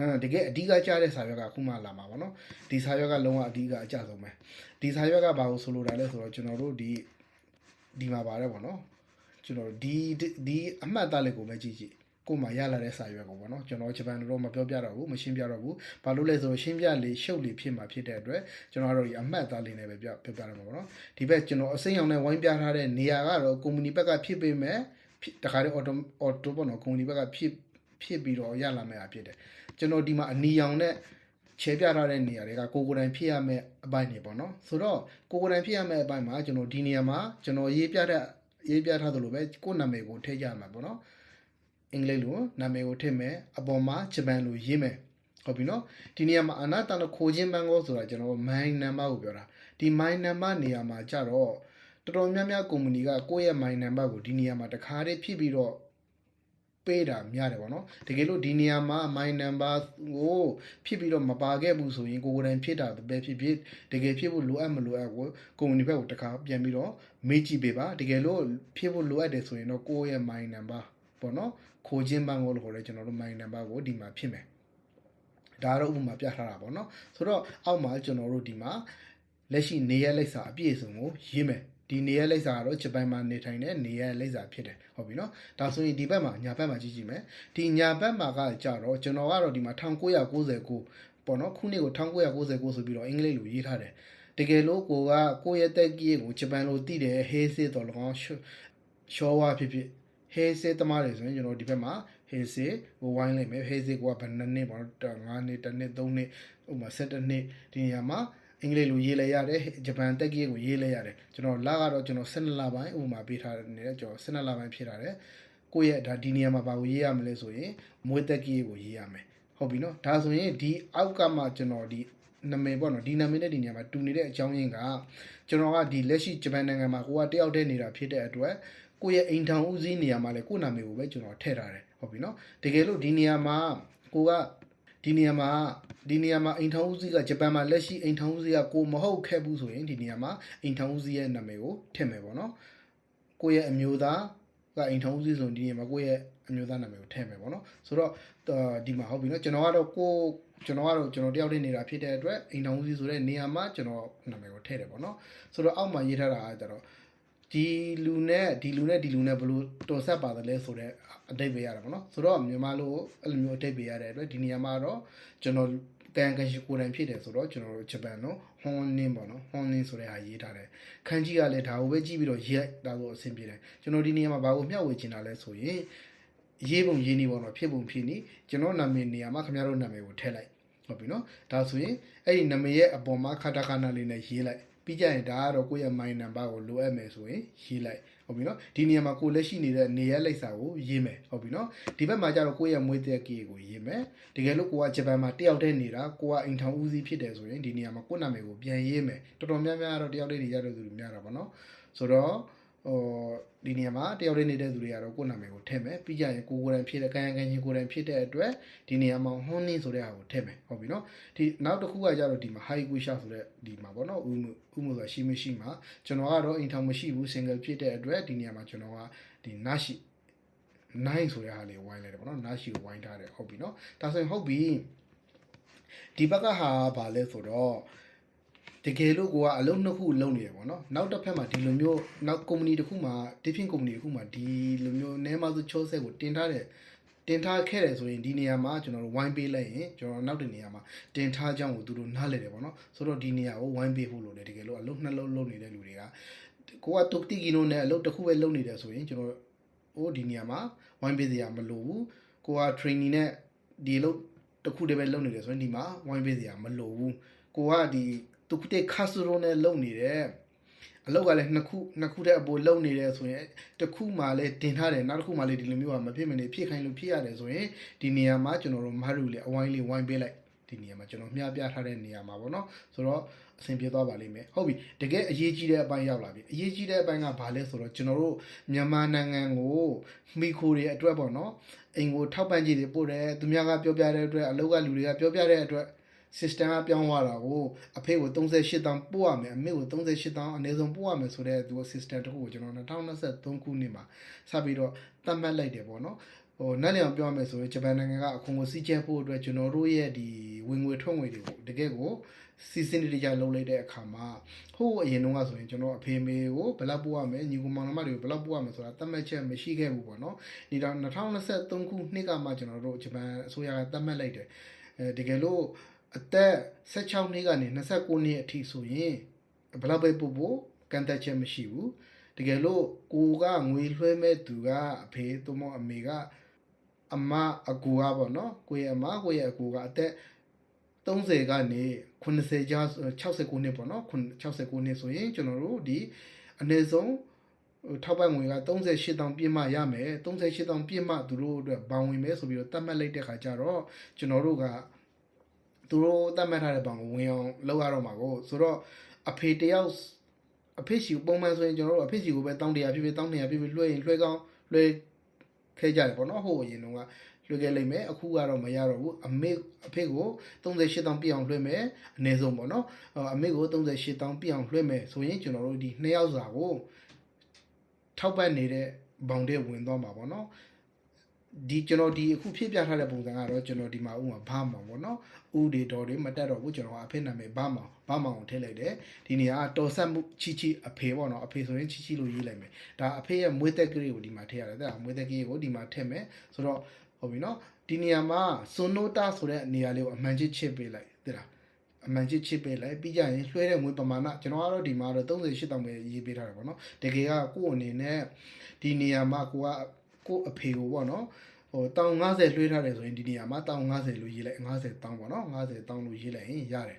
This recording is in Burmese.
မ်တကယ်အဓိကကြားတဲ့စာရွက်ကအခုမှလာမှာပေါ့နော်ဒီစာရွက်ကလုံးဝအဓိကအကျဆုံးပဲဒီစာရွက်ကဘာကိုဆိုလိုတာလဲဆိုတော့ကျွန်တော်တို့ဒီဒီမှာပါတယ်ပေါ့နော်ကျွန်တော်ဒီဒီအမှတ်သားလေးကိုပဲကြည့်ကြည့်ကို့မှာရလာတဲ့စာရွက်ကိုပေါ့နော်ကျွန်တော်ဂျပန်လိုတော့မပြောပြတော့ဘူးမရှင်းပြတော့ဘူးဘာလို့လဲဆိုတော့ရှင်းပြလေးရှုပ်လေးဖြစ်မှာဖြစ်တဲ့အတွက်ကျွန်တော်တို့ဒီအမှတ်သားလေးနဲ့ပဲပြပြပြရမှာပေါ့နော်ဒီဘက်ကျွန်တော်အစိမ်းအောင်နဲ့ဝိုင်းပြထားတဲ့နေရာကတော့ကုမ္ပဏီဘက်ကဖြစ်ပေမဲ့ဖြစ်တခါတည်းအော်တိုအော်တိုပေါ့နော်ကုမ္ပဏီဘက်ကဖြစ်ဖြစ်ပြီးတော့ရလာမယ့်အဖြစ်တယ် ကျွန်တော်ဒီမှာအနီရောင်နဲ့ခြေပြထားတဲ့နေရာတွေကကိုကိုယ်တိုင်ဖြစ်ရမယ့်အပိုင်းတွေပေါ့နော်ဆိုတော့ကိုကိုယ်တိုင်ဖြစ်ရမယ့်အပိုင်းမှာကျွန်တော်ဒီနေရာမှာကျွန်တော်ရေးပြတဲ့ရေးပြထားသလိုပဲကိုယ့်နာမည်ကိုထည့်ကြမှာပေါ့နော်အင်္ဂလိပ်လိုနာမည်ကိုထည့်မယ်အပေါ်မှာဂျပန်လိုရေးမယ်ဟုတ်ပြီနော်ဒီနေရာမှာအနာတန်လို့ခိုခြင်းပန်းကောဆိုတာကျွန်တော် my number ကိုပြောတာဒီ my number နေရာမှာကြတော့တော်တော်များများကုမ္ပဏီကကိုယ့်ရဲ့ my number ကိုဒီနေရာမှာတခါတည်းဖြစ်ပြီးတော့ ပေးတာများတယ်ပေါ့နော်တကယ်လို့ဒီနေရာမှာ my number ကိုဖြစ်ပြီးတော့မပါခဲ့ဘူးဆိုရင်ကိုယ်ကိုယ်တိုင်ဖြစ်တာပဲဖြစ်ဖြစ်တကယ်ဖြစ်ဖို့လိုအပ်မလိုအပ်ကိုကုမ္ပဏီဘက်ကိုတခါပြန်ပြီးတော့မေးကြည့်ပေးပါတကယ်လို့ဖြစ်ဖို့လိုအပ်တယ်ဆိုရင်တော့ကိုယ့်ရဲ့ my number ပေါ့နော်ခိုခြင်းပန်းကိုလို့ခေါ်တယ်ကျွန်တော်တို့ my number ကိုဒီမှာဖြစ်မယ်ဒါကတော့ဥပမာပြထားတာပေါ့နော်ဆိုတော့အောက်မှာကျွန်တော်တို့ဒီမှာလက်ရှိနေရလိပ်စာအပြည့်အစုံကိုရေးမယ် ဒီနေရလိပ်စာကတော့ဂျပန်မှာနေထိုင်တဲ့နေရလိပ်စာဖြစ်တယ်ဟုတ်ပြီနော်ဒါဆိုရင်ဒီဘက်မှာညာဘက်မှာကြည့်ကြည့်မယ်ဒီညာဘက်မှာကကြတော့ကျွန်တော်ကတော့ဒီမှာ1999ပေါ့နော်ခုနှစ်ကို1999ဆိုပြီးတော့အင်္ဂလိပ်လိုရေးထားတယ်တကယ်လို့ကိုကကိုယ့်ရဲ့တက်ကြီးကိုဂျပန်လိုတည်တယ်ဟေးစစ်တော်၎င်းရှောဝါဖြစ်ဖြစ်ဟေးစေးသမားတွေဆိုရင်ကျွန်တော်ဒီဘက်မှာဟေးစေးကိုဝိုင်းလိုက်မယ်ဟေးစေးကဘယ်နှစ်နှစ်ပေါ့9နှစ်တစ်နှစ်3နှစ်ဥပမာ7နှစ်ဒီနေရာမှာ အင်္ဂလိပ်လိုရေးလိုက်ရတယ်ဂျပန်တက်ကြီးကိုရေးလိုက်ရတယ်ကျွန်တော်လကတော့ကျွန်တော်12လပိုင်းဥပမာပေးထားနေတဲ့ကျွန်တော်12လပိုင်းဖြစ်လာတယ်ကိုယ့်ရဲ့ဒါဒီနေရာမှာဘာကိုရေးရမလဲဆိုရင်မွေးတက်ကြီးကိုရေးရမယ်ဟုတ်ပြီနော်ဒါဆိုရင်ဒီအောက်ကမှကျွန်တော်ဒီနာမည်ပေါ့နော်ဒီနာမည်နဲ့ဒီနေရာမှာတူနေတဲ့အကြောင်းရင်းကကျွန်တော်ကဒီလက်ရှိဂျပန်နိုင်ငံမှာကိုကတယောက်တည်းနေတာဖြစ်တဲ့အတွက်ကိုယ့်ရဲ့အိမ်ထောင်ဦးစီးနေရာမှာလည်းကိုယ့်နာမည်ကိုပဲကျွန်တော်ထည့်ထားတယ်ဟုတ်ပြီနော်တကယ်လို့ဒီနေရာမှာကိုက ဒီနေရာမှာဒီနေရာမှာအိမ်ထောင်ဦးစီးကဂျပန်မှာလက်ရှိအိမ်ထောင်ဦးစီးကကိုမဟုတ်ခဲ့ဘူးဆိုရင်ဒီနေရာမှာအိမ်ထောင်ဦးစီးရဲ့နာမည်ကိုထည့်မယ်ပေါ့နော်ကိုယ့်ရဲ့အမျိုးသားကအိမ်ထောင်ဦးစီးဆိုရင်ဒီနေရာမှာကိုယ့်ရဲ့အမျိုးသားနာမည်ကိုထည့်မယ်ပေါ့နော်ဆိုတော့ဒီမှာဟုတ်ပြီနော်ကျွန်တော်ကတော့ကိုကျွန်တော်ကတော့ကျွန်တော်တယောက်တည်းနေတာဖြစ်တဲ့အတွက်အိမ်ထောင်ဦးစီးဆိုတဲ့နေရာမှာကျွန်တော်နာမည်ကိုထည့်တယ်ပေါ့နော်ဆိုတော့အောက်မှာရေးထားတာကကျတော့ ဒီလူနဲ့ဒီလူနဲ့ဒီလူနဲ့ဘလို့တော်ဆက်ပါတယ်လဲဆိုတော့အတိတ်ပဲရတယ်ပေါ့နော်ဆိုတော့မြန်မာလိုအဲ့လိုမျိုးအတိတ်ပဲရတဲ့အတွက်ဒီနေရာမှာတော့ကျွန်တော်တန်ကန်ရှိကိုယ်တိုင်ဖြစ်တယ်ဆိုတော့ကျွန်တော်တို့ဂျပန်နော်ဟွန်နင်းပေါ့နော်ဟွန်နင်းဆိုတဲ့ဟာရေးထားတယ်ခန်းကြီးကလည်းဒါကိုပဲကြည့်ပြီးတော့ရက်ဒါဆိုအဆင်ပြေတယ်ကျွန်တော်ဒီနေရာမှာဘာကိုမျှဝေချင်တာလဲဆိုရင်ရေးပုံရေးနေပေါ့နော်ဖြစ်ပုံဖြစ်နေကျွန်တော်နာမည်နေရာမှာခင်ဗျားတို့နာမည်ကိုထည့်လိုက်ဟုတ်ပြီနော်ဒါဆိုရင်အဲ့ဒီနာမည်ရဲ့အပေါ်မှာခတာခနာလေးနဲ့ရေးလိုက် ပြီးကြရင်ဒါကတော့ကိုယ့်ရဲ့ my number ကိုလိုအပ်မယ်ဆိုရင်ရေးလိုက်ဟုတ်ပြီနော်ဒီနေရာမှာကိုလက်ရှိနေတဲ့နေရာလိပ်စာကိုရေးမယ်ဟုတ်ပြီနော်ဒီဘက်မှာကျတော့ကိုယ့်ရဲ့မွေးတဲ့ကီကိုရေးမယ်တကယ်လို့ကိုကဂျပန်မှာတယောက်တည်းနေတာကိုကအိမ်ထောင်ဦးစီးဖြစ်တယ်ဆိုရင်ဒီနေရာမှာကိုယ့်နာမည်ကိုပြန်ရေးမယ်တော်တော်များများတော့တယောက်တည်းနေရတဲ့သူတွေများတာပေါ့နော်ဆိုတော့ ဟိုဒီနေရာမှာတယောက်တည်းနေတဲ့သူတွေကတော့ကိုယ့်နာမည်ကိုထည့်မယ်ပြီးကြရင်ကိုကိုယ်တိုင်ဖြစ်တဲ့ကာယကံရှင်ကိုယ်တိုင်ဖြစ်တဲ့အတွက်ဒီနေရာမှာဟွန်းနင်းဆိုတဲ့ဟာကိုထည့်မယ်ဟုတ်ပြီနော်ဒီနောက်တစ်ခုကကြတော့ဒီမှာ high wisha ဆိုတဲ့ဒီမှာပေါ့နော်ဥမှုဥမှုဆိုတာရှိမရှိမှာကျွန်တော်ကတော့အိမ်ထောင်မရှိဘူး single ဖြစ်တဲ့အတွက်ဒီနေရာမှာကျွန်တော်ကဒီနာရှိ9ဆိုတဲ့ဟာလေးဝိုင်းလိုက်တယ်ပေါ့နော်နာရှိကိုဝိုင်းထားတယ်ဟုတ်ပြီနော်ဒါဆိုရင်ဟုတ်ပြီဒီဘက်ကဟာဘာလဲဆိုတော့ တကယ်လို့ကိုကအလုံးနှစ်ခုလုံးနေတယ်ပေါ့နော်နောက်တစ်ဖက်မှာဒီလိုမျိုးနောက်ကုမ္ပဏီတစ်ခုမှာ different ကုမ္ပဏီတစ်ခုမှာဒီလိုမျိုးနဲမဆိုချိုးဆက်ကိုတင်ထားတယ်တင်ထားခဲ့တယ်ဆိုရင်ဒီနေရာမှာကျွန်တော်တို့ဝိုင်းပေးလိုက်ရင်ကျွန်တော်နောက်တဲ့နေရာမှာတင်ထားကြောင်းကိုသူတို့နားလည်တယ်ပေါ့နော်ဆိုတော့ဒီနေရာကိုဝိုင်းပေးဖို့လို့လေတကယ်လို့အလုံးနှလုံးလုံးနေတဲ့လူတွေကကိုကတုတ်တီကီနိုနဲ့အလုံးတစ်ခုပဲလုံးနေတယ်ဆိုရင်ကျွန်တော်ဟိုဒီနေရာမှာဝိုင်းပေးစရာမလိုဘူးကိုက training နဲ့ဒီအလုံးတစ်ခုတည်းပဲလုံးနေတယ်ဆိုရင်ဒီမှာဝိုင်းပေးစရာမလိုဘူးကိုကဒီ သူကတဲ့ခါဆူရိုနဲ့လုံနေတယ်အလောက်ကလည်းနှစ်ခုနှစ်ခုတည်းအပေါ်လုံနေတယ်ဆိုရင်တစ်ခုမှလည်းတင်ထားတယ်နောက်တစ်ခုမှလည်းဒီလိုမျိုးကမဖြစ်မနေဖြစ်ခိုင်းလို့ဖြစ်ရတယ်ဆိုရင်ဒီနေရာမှာကျွန်တော်တို့မဟာရူလေးအဝိုင်းလေးဝိုင်းပေးလိုက်ဒီနေရာမှာကျွန်တော်မျှပြထားတဲ့နေရာမှာပေါ့နော်ဆိုတော့အဆင်ပြေသွားပါလိမ့်မယ်ဟုတ်ပြီတကယ်အရေးကြီးတဲ့အပိုင်းရောက်လာပြီအရေးကြီးတဲ့အပိုင်းကဘာလဲဆိုတော့ကျွန်တော်တို့မြန်မာနိုင်ငံကိုမိခိုတွေအတွက်ပေါ့နော်အိမ်ကိုထောက်ပံ့ကြည့်တွေပို့တယ်သူများကပြောပြတဲ့အတွက်အလောက်ကလူတွေကပြောပြတဲ့အတွက် system ကပြောင်းသွားတာကိုအဖေကို38တောင်ပို့ရမယ်အမေကို38တောင်အနည်းဆုံးပို့ရမယ်ဆိုတဲ့သူ system တခုကိုကျွန်တော်2023ခုနှစ်မှာစပြီးတော့သတ်မှတ်လိုက်တယ်ပေါ့နော်ဟိုနက်လျောင်ပြောရမယ်ဆိုရင်ဂျပန်နိုင်ငံကအခွန်ကိုစီးကျဲဖို့အတွက်ကျွန်တော်တို့ရဲ့ဒီဝင်ငွေထွက်ငွေတွေကိုတကယ်ကိုစီစဉ်တကြလုပ်လိုက်တဲ့အခါမှာဟိုးအရင်တုန်းကဆိုရင်ကျွန်တော်အဖေမေကိုဘယ်လောက်ပို့ရမယ်ညီကိုမောင်နှမတွေကိုဘယ်လောက်ပို့ရမယ်ဆိုတာသတ်မှတ်ချက်မရှိခဲ့ဘူးပေါ့နော်ဒီတော့2023ခုနှစ်ကမှကျွန်တော်တို့ဂျပန်အစိုးရကသတ်မှတ်လိုက်တယ်အဲတကယ်လို့ အသက်16နှစ်ကနေ29နှစ်အထိဆိုရင်ဘယ်လောက်ပဲပို့ဖို့ကန့်သက်ချက်မရှိဘူးတကယ်လို့ကိုကငွေလွှဲမဲ့သူကအဖေသို့မဟုတ်အမေကအမအကူကပေါ့နော်ကိုရဲ့အမကိုရဲ့အကူကအသက်30ကနေ80ကျား69နှစ်ပေါ့နော်69နှစ်ဆိုရင်ကျွန်တော်တို့ဒီအနည်းဆုံးဟိုထောက်ပံ့ငွေက38တောင်ပြည့်မှရမယ်38တောင်ပြည့်မှသူတို့အတွက်ဘောင်ဝင်မယ်ဆိုပြီးတော့တတ်မှတ်လိုက်တဲ့ခါကျတော့ကျွန်တော်တို့က သူတို့တတ်မှတ်ထားတဲ့ဘောင်ကိုဝင်အောင်လုပ်ရတော့မှာကိုဆိုတော့အဖေတယောက်အဖေစီကိုပုံမှန်ဆိုရင်ကျွန်တော်တို့အဖေစီကိုပဲတောင်းတရာဖြစ်ဖြစ်တောင်းတရာဖြစ်ဖြစ်လွှဲရင်လွှဲကောင်းလွှဲခဲကြတယ်ပေါ့နော်ဟိုအရင်တုန်းကလွှဲခဲ့လိုက်မယ်အခုကတော့မရတော့ဘူးအမေအဖေကို38တောင်းပြည့်အောင်လွှဲမယ်အနည်းဆုံးပေါ့နော်အော်အမေကို38တောင်းပြည့်အောင်လွှဲမယ်ဆိုရင်ကျွန်တော်တို့ဒီနှစ်ယောက်စာကိုထောက်ပံ့နေတဲ့ဘောင်တဲ့ဝင်သွားမှာပေါ့နော် ဒီကျွန်တော်ဒီအခုဖြစ်ပြထားတဲ့ပုံစံကတော့ကျွန်တော်ဒီမှာဥမာဘာမောင်ပေါ့နော်ဥတွေတော်တွေမတက်တော့ဘူးကျွန်တော်ကအဖေနာမည်ဘာမောင်ဘာမောင်ကိုထည့်လိုက်တယ်ဒီနေရာကတော်ဆက်မှုချီချီအဖေပေါ့နော်အဖေဆိုရင်ချီချီလို့ရေးလိုက်မယ်ဒါအဖေရဲ့မွေးသက်ကလေးကိုဒီမှာထည့်ရတယ်တဲ့မွေးသက်ကလေးကိုဒီမှာထည့်မယ်ဆိုတော့ဟုတ်ပြီနော်ဒီနေရာမှာစွန်နိုတာဆိုတဲ့နေရာလေးကိုအမှန်ချစ်ချစ်ပေးလိုက်တဲ့လားအမှန်ချစ်ချစ်ပေးလိုက်ပြီးကြရင်လွှဲတဲ့မွေးပမာဏကျွန်တော်ကတော့ဒီမှာတော့38တောင်ပဲရေးပေးထားတယ်ပေါ့နော်တကယ်ကကိုယ့်အနေနဲ့ဒီနေရာမှာကိုက ကိုယ့်အဖေကိုပေါ့နော်ဟိုတောင်90လွှဲထားတယ်ဆိုရင်ဒီနေရာမှာတောင်90လို့ရေးလိုက်90တောင်းပေါ့နော်90တောင်းလို့ရေးလိုက်ရင်ရတယ်